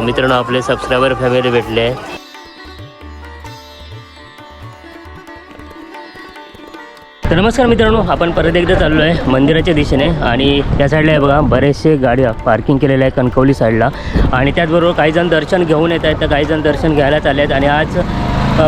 मित्रांनो आपले subscriber family भेटले. तर नमस्कार मित्रांनो आपण परत एकदा चाललो आहे मंदिराच्या दिशेने आणि त्या साईडला आहे बघा बरेचसे गाड्या पार्किंग केलेल्या आहे कणकवली साईडला. आणि त्याचबरोबर काही जण दर्शन घेऊन येत आहेत तर काही जण दर्शन घ्यायला चालले आहेत. आणि आज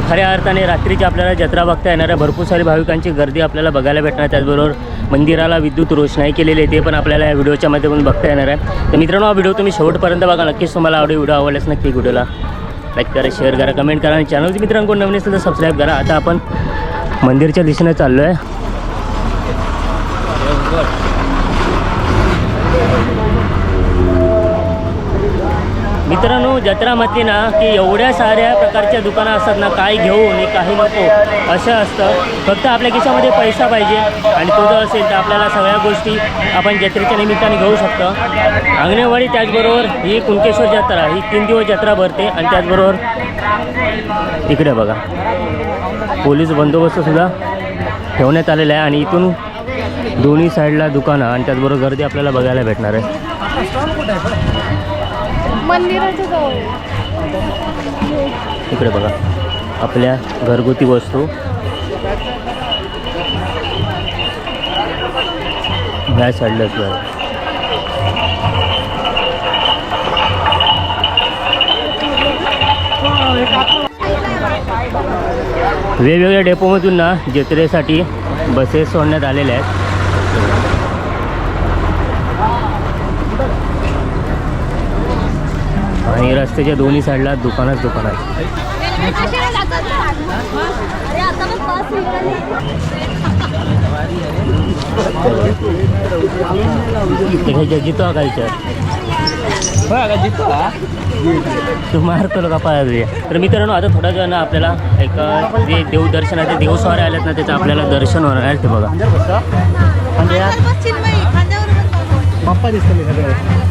खऱ्या अर्थाने रात्रीची आपल्याला जत्रा बघता येणार आहे भरपूर सारी भाविकांची गर्दी आपल्याला बघायला भेटणार त्याचबरोबर मंदिराला विद्युत रोषणाई केलेली आहे ते पण आपल्याला या व्हिडिओच्या माध्यमातून बघता येणार आहे. तर मित्रांनो हा व्हिडिओ तुम्ही शेवटपर्यंत बघा. नक्कीच तुम्हाला आवडेल व्हिडिओ आवडल्यास नक्की व्हिडिओला लाईक करा शेअर करा कमेंट करा. आणि चॅनलचे मित्रांकडून नवीन असेल तर सबस्क्राईब करा. आता आपण मंदिरच्या दिशेने चाललो आहे मित्रांनो जत्रा म्हटली ना की एवढ्या साऱ्या प्रकारच्या दुकानं असतात ना काय घेऊ आणि काही नको असं असतं. फक्त आपल्या खिशामध्ये पैसा पाहिजे आणि तो जर असेल तर आपल्याला सगळ्या गोष्टी आपण जत्रेच्या निमित्ताने घेऊ शकतो. अंगणेवाडी त्याचबरोबर ही कुणकेश्वर जत्रा ही तीन दिवस जत्रा भरते आणि त्याचबरोबर इकडे बघा पोलीस बंदोबस्तसुद्धा ठेवण्यात आलेला आहे आणि इथून दोन्ही साईडला दुकानं आणि त्याचबरोबर गर्दी आपल्याला बघायला भेटणार आहे. मंदिराच्या जवळ. इकडे बघा. आपल्या घरगुती वस्तू. ह्या साईडलाच बघा. वेगवेगळ्या डेपोमधून ना जत्रेसाठी बसेस सोडण्यात आलेल्या आहेत. रस्त्याच्या दोन्ही साईडला दुकानच दुकान आहेत अरे आता मग पाच ते घ्यायच्या जितो तू मारतो का पाहिजे तर मित्रांनो आता थोड्या वेळानं आपल्याला एक जे देवदर्शनाचे देवस्वारे आलेत ना त्याचं आपल्याला दर्शन होणार आहे ते बघा. पप्पा दिसतले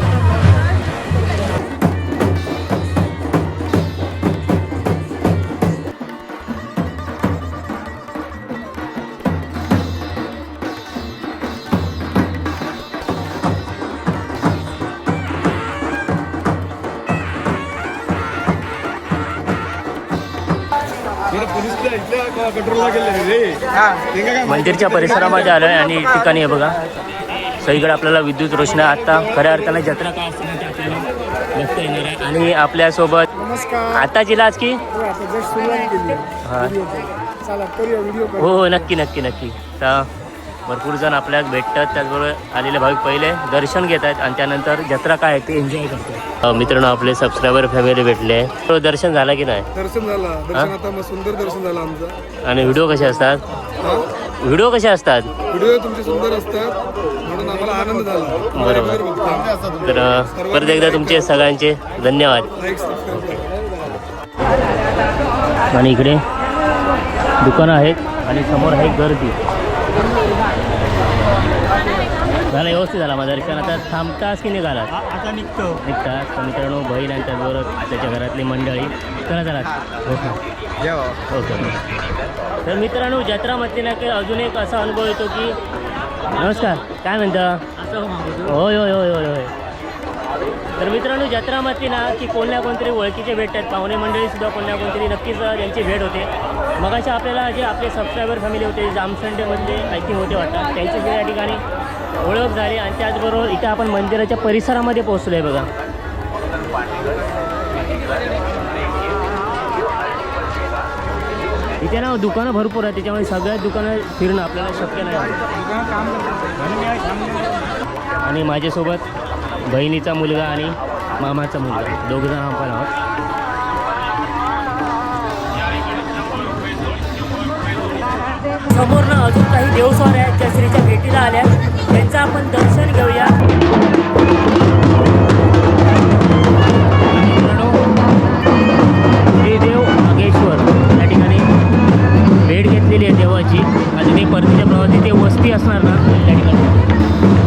मंदिरच्या परिसरामध्ये आलो आहे आणि ठिकाणी आहे बघा. सगळीकडे आपल्याला विद्युत रोषणाई आत्ता खऱ्या अर्थाने जत्रा काय असते ना ते आपल्याला बघता येणार आहे. आणि आपल्यासोबत नमस्कार. आता जिला आज की? हो, आता हा. हो हो नक्की नक्की नक्की. तर भरपूर जण आपल्याला भेटतात त्याचबरोबर आलेले भाविक पहिले दर्शन घेत आहेत आणि त्यानंतर जत्रा काय आहे ते एन्जॉय करतात मित्रांनो आपले सबस्क्रायबर फॅमिली भेटले. तो दर्शन झाला की नाही? दर्शन झाला. दर्शन आता मग सुंदर दर्शन झालं आमचं. आणि व्हिडिओ कसे असतात? व्हिडिओ कसे असतात? व्हिडिओ तुमचे सुंदर असतात. म्हणून आम्हाला आनंद झाला. बरोबर. तर परत एकदा तुमचे सगळ्यांचे धन्यवाद. आणि इकडे दुकानं आहेत आणि समोर आहे गर्दी. झालं व्यवस्थित झाला माझं. दर्शन आता थांबतास की निघालात आता निघतो. निघतात तर मित्रांनो बहीण आणि त्याचबरोबर त्याच्या घरातली मंडळी. चला चला. Okay okay. तर मित्रांनो जत्रा म्हटली ना की अजून एक असा अनुभव येतो की नमस्कार. काय म्हणता? होय होय होय होय होय. तर मित्रांनो जत्रा म्हटली ना की कोण ना कोणतरी ओळखीचे भेटतात. पाहुणे मंडळी सुद्धा कोण ना कोणतरी नक्कीच त्यांची भेट होते. मग अशा आपल्याला जे आपले सबस्क्रायबर फॅमिली होते जामसंडेमधले आय थिंक होते वाटतात त्यांची जे या ठिकाणी ओळख झाली आणि त्याचबरोबर इथे आपण मंदिराच्या परिसरामध्ये पोहोचलो आहे बघा. इथे ना दुकानं भरपूर आहेत त्याच्यामुळे सगळ्याच दुकानं फिरणं आपल्याला शक्य नाही आणि माझ्यासोबत बहिणीचा मुलगा आणि मामाचा मुलगा दोघंजण आपण आहोत. समोर ना अजून काही देवस्वार आहेत ज्या श्रीच्या भेटीला आल्या यांचं आपण दर्शन घेऊया. श्रीदेव नागेश्वर या ठिकाणी भेट घेतलेली आहे देवाची. अजूनही ते परतीच्या प्रवासी ते वस्ती असणार ना त्या ठिकाणी.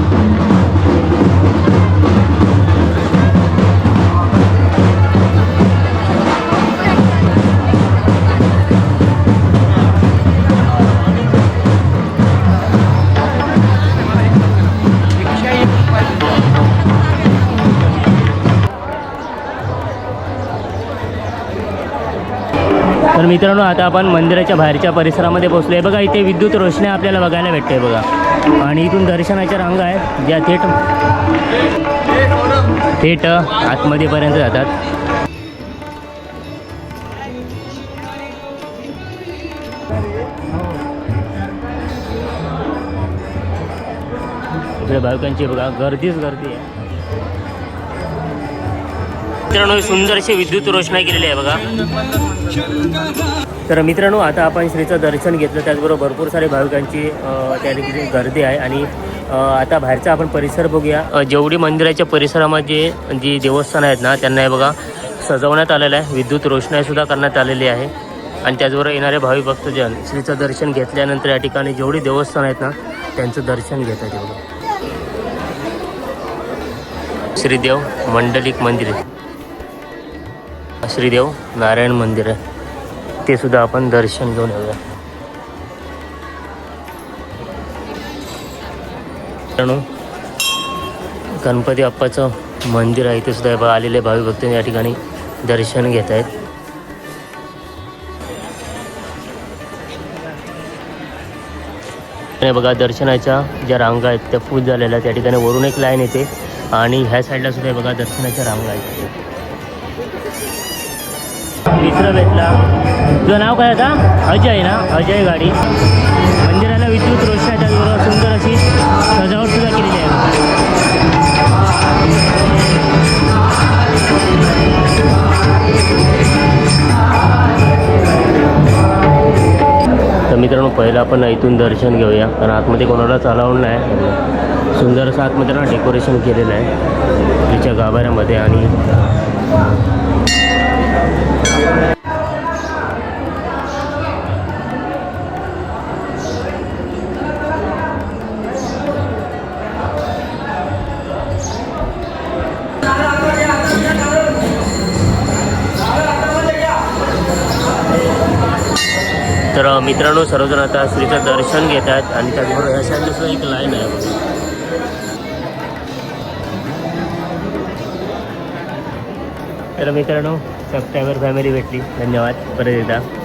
तर मित्रांनो आता आपण मंदिराच्या बाहेरच्या परिसरामध्ये पोहोचलो आहे बघा इथे विद्युत रोषणाई आपल्याला बघायला भेटते बघा. आणि इथून दर्शनाच्या रांगा आहेत ज्या थेट थेट आतमध्येपर्यंत जातात. इकडे भाविकांची बघा गर्दीच गर्दी आहे. मित्रांनो सुंदर अशी विद्युत रोषणाई केलेली आहे बघा. तर मित्रांनो आता आपण श्रीचं दर्शन घेतलं. त्याचबरोबर भरपूर सारे भाविकांची त्या ठिकाणी गर्दी आहे. आणि आता बाहेरचा आपण परिसर बघूया. जेवढी मंदिराच्या परिसरामध्ये जी देवस्थानं आहेत ना त्यांना हे बघा सजवण्यात आलेलं आहे. विद्युत रोषणाईसुद्धा करण्यात आलेली आहे. आणि त्याचबरोबर येणारे भाविक भक्तजन श्रीचं दर्शन घेतल्यानंतर या ठिकाणी जेवढी देवस्थानं आहेत ना त्यांचं दर्शन घेतात हे श्रीदेव मंडलिक मंदिर. आहे श्रीदेव नारायण मंदिर आहे. ते सुद्धा आपण दर्शन घेऊन येऊया. मित्रांनो गणपती बाप्पाचं मंदिर आहे. ते सुद्धा बघा आलेले भावी भक्त या ठिकाणी दर्शन घेत आहेत. बघा दर्शनाच्या ज्या रांगा आहेत त्या फुल झालेल्या त्या ठिकाणी वरून एक लाईन येते आणि ह्या साईडला सुद्धा बघा दर्शनाच्या रांगा आहेत. मित्र भेटला. तुझं नाव काय आता? अजय ना? अजय गाडी. मंदिराला विद्युत रोषणाच्या त्याचबरोबर सुंदर अशी सजावट सुद्धा केलेली आहे. तर मित्रांनो पहिलं आपण इथून दर्शन घेऊया. कारण आतमध्ये कोणालाच अलाउड नाही. सुंदर असं आतमध्ये ना डेकोरेशन केलेलं आहे. तिच्या गाभाऱ्यामध्ये आणि तर मित्रांनो सर्वजण आता श्रीचं दर्शन घेतात आणि त्याचबरोबर अशा साईडला एक लाईन आहे तर मित्रांनो सबस्क्रायबर फॅमिली भेटली. धन्यवाद. परत एकदा.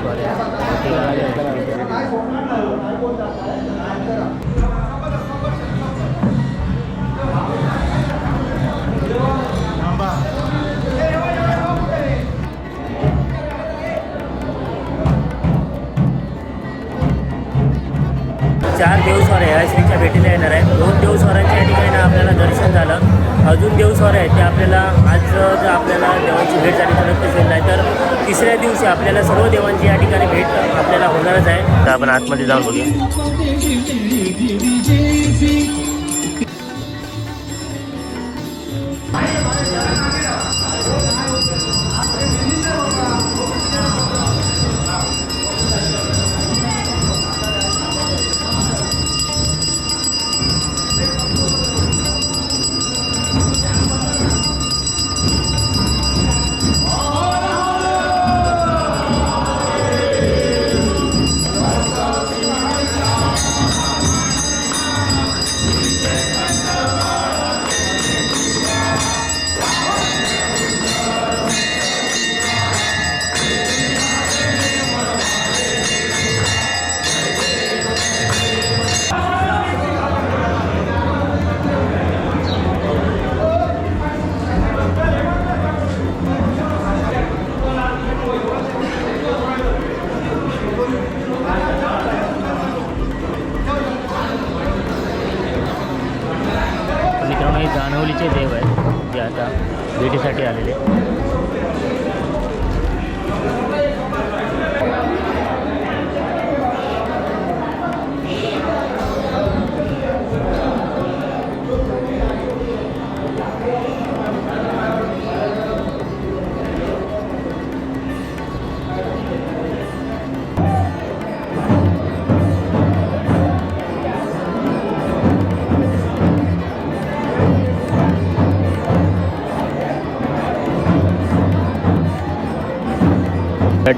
येऊ सारे आले हे जेव्हा मित्रांनो या ठिकाणी बघा, लोकं आले. मोठी गाडी आहे. देवस्वार आहेत ते आपल्याला आज जर आपल्याला देवांची भेट झाली तर नक्कीच होईल. नाही तर तिसऱ्या दिवशी आपल्याला सर्व देवांची या ठिकाणी भेट आपल्याला होणारच आहे. तर आपण आतमध्ये जाऊन बघूया.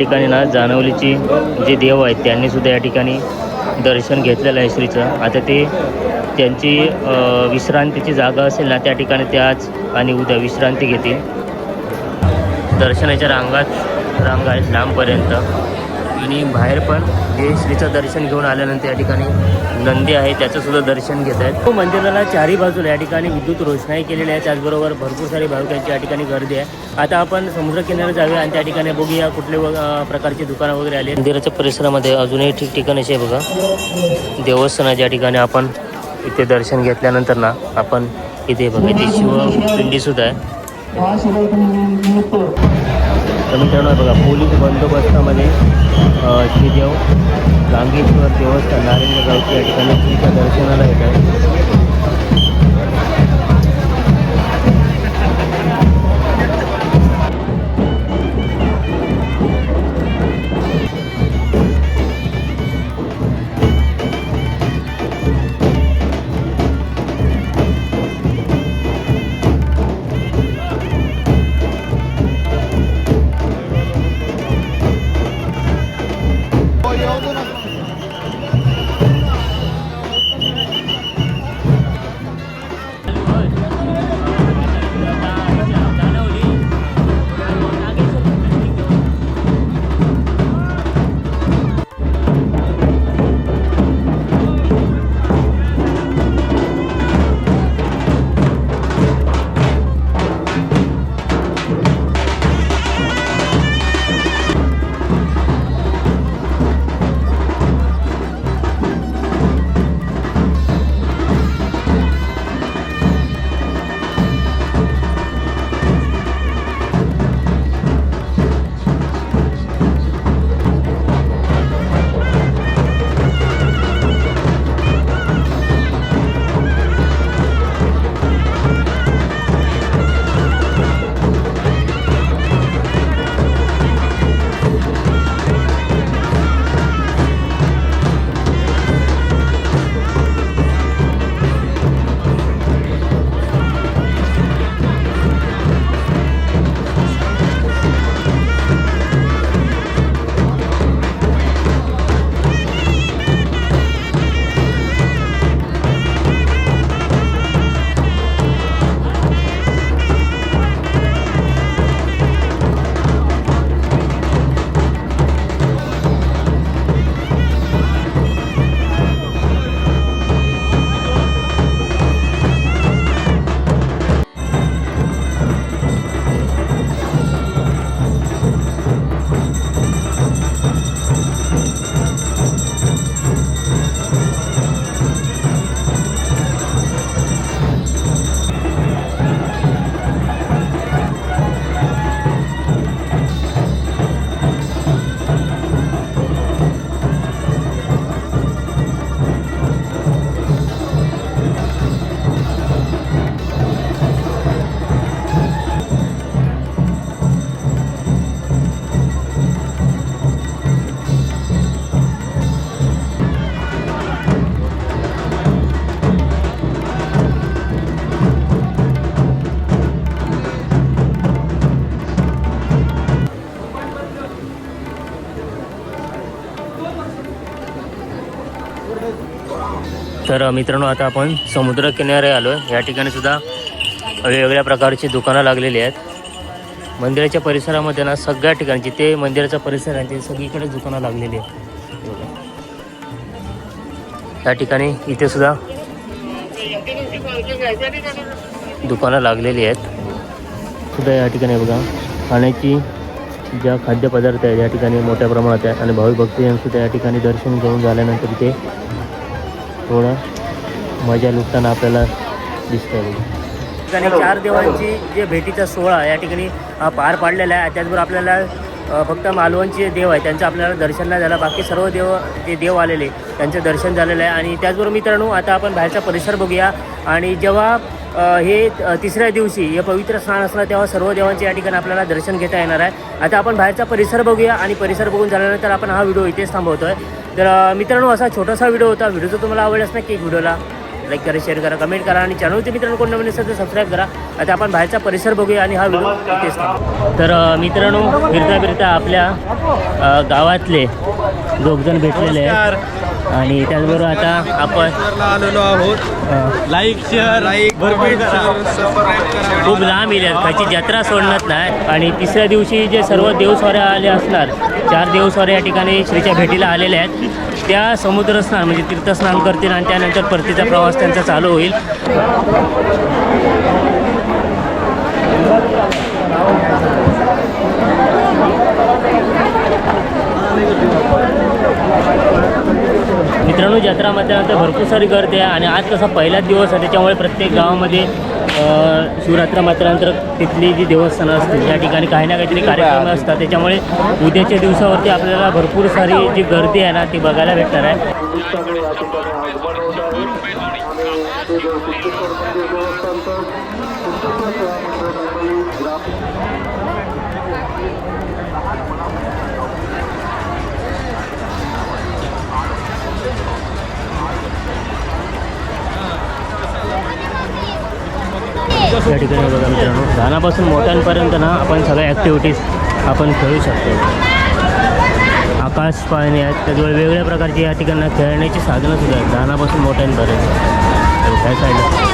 ठिकाणी ना जानवलीची जे देव आहेत त्यांनी सुद्धा या ठिकाणी दर्शन घेतलेलं आहे श्रीचं. आता ते त्यांची विश्रांतीची जागा असेल ना त्या ठिकाणी ते आज आणि उद्या विश्रांती घेतील. दर्शनाच्या रांगात रांगा आहेत लांबपर्यंत. आणि बाहेर पण जे श्रीचं दर्शन घेऊन आल्यानंतर या ठिकाणी नंदी आहे त्याचंसुद्धा दर्शन घेत आहेत. तो मंदिराला चारही बाजूला या ठिकाणी विद्युत रोषणाई केलेली आहे त्याचबरोबर भरपूर सारी भाविकांची या ठिकाणी गर्दी आहे. आता आपण समुद्रकिनाऱ्यावर जाऊया आणि त्या ठिकाणी बघूया कुठले व- प्रकारची दुकानं वगैरे आली मंदिराच्या परिसरामध्ये अजूनही ठिकठिकाणी असे बघा. देवस्थान ज्या ठिकाणी आपण इथे दर्शन घेतल्यानंतर ना आपण इथे बघा इथे शिवपिंडीसुद्धा आहे. तर मित्रांनो हे बघा पोलीस बंदोबस्तामध्ये श्रीदेव गांगेश्वर देवस्थान नारायणगावची या ठिकाणी श्रीच्या दर्शनाला येत आहे. तर मित्रांनो आता आपण समुद्र किनारे आलो आहे या ठिकाणी सुद्धा वेगवेगळ्या प्रकारची दुकानं लागलेली आहेत. मंदिराच्या परिसरामध्ये ना सगळ्या ठिकाणी जिथे मंदिराचा परिसर आहे ते सगळीकडे दुकानं लागलेली आहेत. या ठिकाणी इथे सुद्धा दुकानं लागलेली आहेत. सुद्धा या ठिकाणी बघा खाण्याची ज्या खाद्यपदार्थ आहेत या ठिकाणी मोठ्या प्रमाणात आहे आणि भाविक भक्तजनसुद्धा या ठिकाणी दर्शन घेऊन झाल्यानंतर इथे थोडं मजा लुटताना आपल्याला दिसतं आहे ठिकाणी चार देवांची जे भेटीचा सोहळा या ठिकाणी पार पाडलेला आहे. त्याचबरोबर आपल्याला फक्त मालवणचे देव आहे त्यांचं आपल्याला दर्शन नाही झालं. बाकी सर्व देव जे देव आलेले त्यांचं दर्शन झालेलं आहे. आणि त्याचबरोबर मित्रांनो आता आपण बाहेरचा परिसर बघूया. आणि जेव्हा हे तिसऱ्या दिवशी हे पवित्र स्नान असणार तेव्हा सर्व देवांचे या ठिकाणी आपल्याला दर्शन घेता येणार आहे. आता आपण बाहेरचा परिसर बघूया. आणि परिसर बघून झाल्यानंतर आपण हा व्हिडिओ इथेच थांबवतोय. तर मित्रांनो असा छोटासा व्हिडिओ होता. व्हिडिओ जर तुम्हाला आवडलाच नक्की व्हिडिओला लाईक करा शेअर करा कमेंट करा आणि चॅनलचे मित्रांनो कोण नवीन असेल तर सबस्क्राईब करा. आता आपण बाहेरचा परिसर बघूया आणि हा व्हिडिओ थांबवू. तर मित्रांनो फिरता फिरता आपल्या गावातले दोघजण भेटलेले आहेत. आणि त्याचबरोबर आता आपण आलेलो आहोत लाईक शेअर लाईक खूप लांब येईल त्याची जत्रा सोडणार नाही. आणि तिसऱ्या दिवशी जे सर्व देवस्वाऱ्या आले असणार चार देवस्वाऱ्या या ठिकाणी श्रीच्या भेटीला आलेल्या आहेत. त्या समुद्र स्नान म्हणजे तीर्थस्नान करतील आणि त्यानंतर परतीचा प्रवास त्यांचा चालू होईल मित्रांनो जत्रा म्हटल्यानंतर करते गर्दी आहे आणि आज कसा पहिलाच दिवस आहे त्याच्यामुळे प्रत्येक गावामध्ये शिवरात्र म्हटल्यानंतर तिथली जी देवस्थानं असतील त्या ठिकाणी काही ना काहीतरी कार्यक्रम असतात त्याच्यामुळे उद्याच्या दिवसावरती आपल्याला भरपूर सारी जी गर्दी आहे ना ती बघायला भेटणार आहे ठिकाणी बघा मित्रांनो. लहानापासून मोठ्यांपर्यंत ना आपण सगळ्या ॲक्टिव्हिटीज आपण खेळू शकतो. आकाश पाणी आहेत त्याजवळ वेगवेगळ्या प्रकारची या ठिकाणी खेळण्याची साधनं सुद्धा आहेत लहानापासून मोठ्यांपर्यंत. काय साईडला